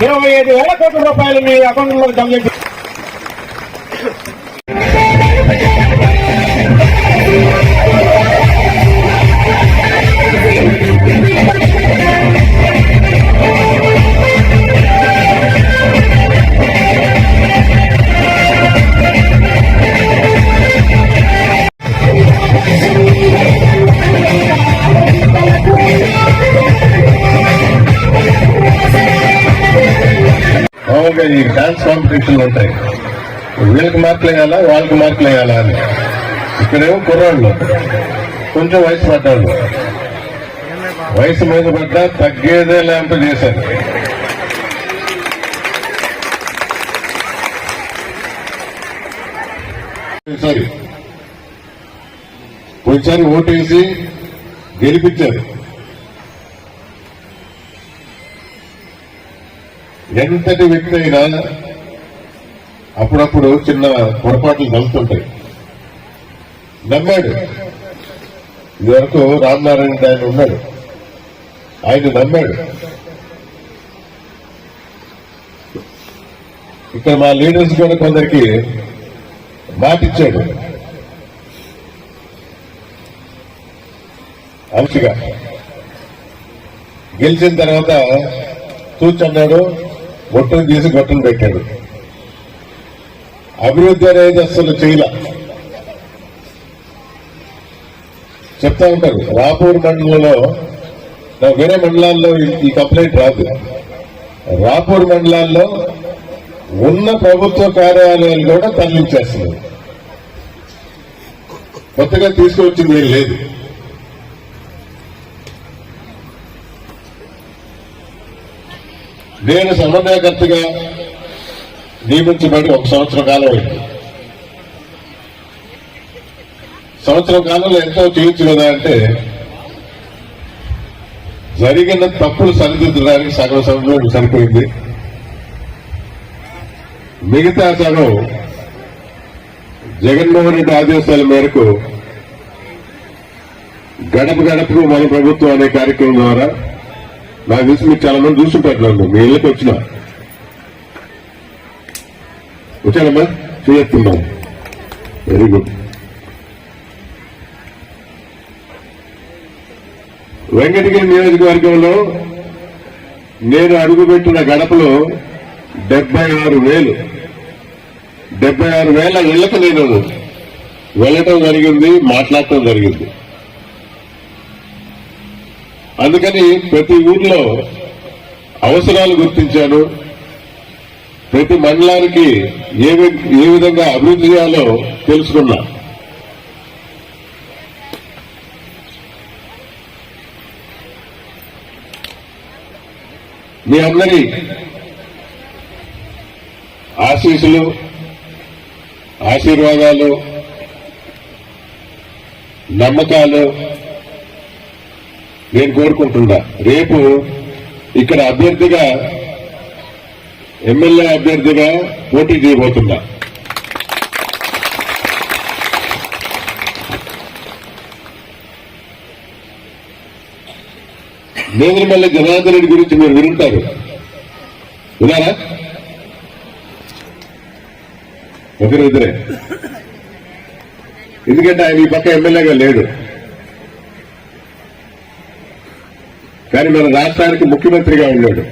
ఇరవై ఐదు వేల కోట్ల రూపాయలు మీ అకౌంట్లోకి జమ మామూలుగా ఈ డాన్స్ కాంపిటీషన్లు ఉంటాయి. వీళ్ళకి మార్కులు వేయాలా వాళ్ళకి మార్కులు వేయాలా అని. ఇక్కడేమో కుర్రాళ్ళు. కొంచెం వయసు పడ్డాళ్ళు. వయసు మీద పడ్డా తగ్గేదే ల్యాంప్ చేశారు. సారీ పోయినసారి ఓటేసి గెలిపించారు. ఎంతటి వ్యక్తి అయినా అప్పుడప్పుడు చిన్న పొరపాట్లు కలుస్తుంటాయి నమ్మాడు. ఇదివరకు రామనారాయణ ఆయన ఉన్నాడు. ఆయన నమ్మాడు. ఇక్కడ మా లీడర్స్ కూడా కొందరికి మాటిచ్చాడు. అంశగా గెలిచిన తర్వాత తూచన్నాడు గొట్టను తీసి గొట్టను పెట్టాడు. అభివృద్ధి అనేది అసలు చేయల. చెప్తా ఉంటారు రాపూర్ మండలంలో నా వేరే మండలాల్లో ఈ- కంప్లైంట్ రాదు. రాపూర్ మండలాల్లో ఉన్న ప్రభుత్వ కార్యాలయాలు కూడా తరలించేస్తున్నారు. కొత్తగా తీసుకొచ్చింది ఏం లేదు. నేను సమన్వయకర్తగా నియమించబడి ఒక సంవత్సరం కాలం అయింది సంవత్సరం కాలంలో ఎంతో చేయొచ్చు కదా అంటే జరిగిన తప్పులు సరిదిద్దడానికి సగం సమయం సరిపోయింది. మిగతా సగం జగన్మోహన్ రెడ్డి ఆదేశాల మేరకు గడప గడపకు మన ప్రభుత్వం అనే కార్యక్రమం ద్వారా నాకు తెలిసి మీరు చాలా మంది చూస్తుంటారు నన్ను. మీ ఇళ్ళకి వచ్చిన. వచ్చానమ్మా చూస్తున్నాం. వెరీ గుడ్ వెంకటగిరి నియోజకవర్గంలో నేను అడుగుపెట్టిన గడపలో డెబ్బై ఆరు వేలు. డెబ్బై ఆరు వేల ఇళ్ళకు నేను వెళ్ళటం జరిగింది మాట్లాడటం జరిగింది. అందుకని ప్రతి ఊర్లో అవసరాలు గుర్తించాను. ప్రతి మండలానికి ఏ వి- ఏ విధంగా అభివృద్ధి చేయాలో తెలుసుకున్నా. మీ అందరి ఆశీస్సులు ఆశీర్వాదాలు నమ్మకాలు నేను కోరుకుంటున్నా రేపు ఇక్కడ అభ్యర్థిగా ఎమ్మెల్యే అభ్యర్థిగా పోటీ చేయబోతున్నా. నేదురుమల్లి జనార్దన్ రెడ్డి గురించి మీరు వింటారు విన్నారా? ఒకరు ఇద్దరే ఎందుకంటే ఆయన ఈ పక్క ఎమ్మెల్యేగా లేడు. కానీ మన రాష్ట్రానికి ముఖ్యమంత్రిగా ఉన్నాడు.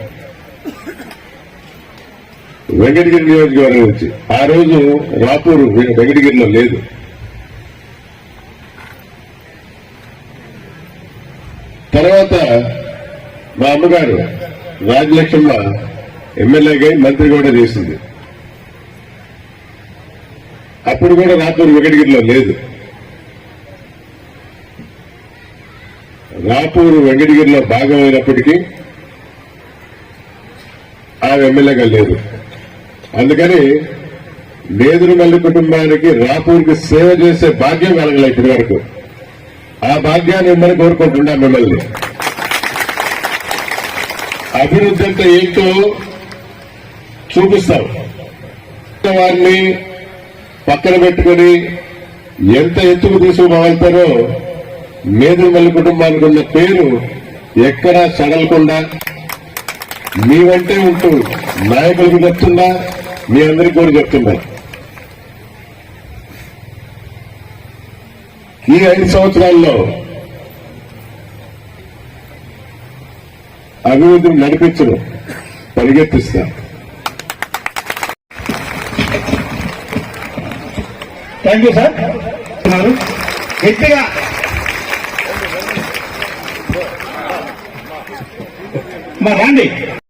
వెంకటగిరి నియోజకవర్గం నుంచి. ఆ రోజు రాపూరు వెంకటగిరిలో లేదు. తర్వాత మా అమ్మగారు రాజలక్ష్మ ఎమ్మెల్యేగా మంత్రి కూడా చేసింది. అప్పుడు కూడా రాపూర్ వెంకటగిరిలో లేదు. రాపూరు వెంకటగిరిలో భాగమైనప్పటికీ ఆ ఎమ్మెల్యేగా లేదు. అందుకని నేదురుమల్లి కుటుంబానికి రాపూర్కి సేవ చేసే భాగ్యం కలగలే ఇప్పటి వరకు ఆ భాగ్యాన్ని ఇమ్మని కోరుకుంటున్నా మిమ్మల్ని. అభివృద్ధి అంటే ఏంటో చూపిస్తాం. వారిని పక్కన పెట్టుకొని ఎంత ఎత్తుకు తీసుకుపోగలుగుతారో నేదురుమల్లి కుటుంబానికి ఉన్న పేరు ఎక్కడా సడలకుండా మీ వంటే ఉంటూ నాయకులకు చెప్తున్నా మీ అందరికి కూడా చెప్తున్నా ఈ ఐదు సంవత్సరాల్లో అభివృద్ధిని నడిపించను పరిగెత్తిస్తా. Thank you sir. గట్టిగా మరి రండి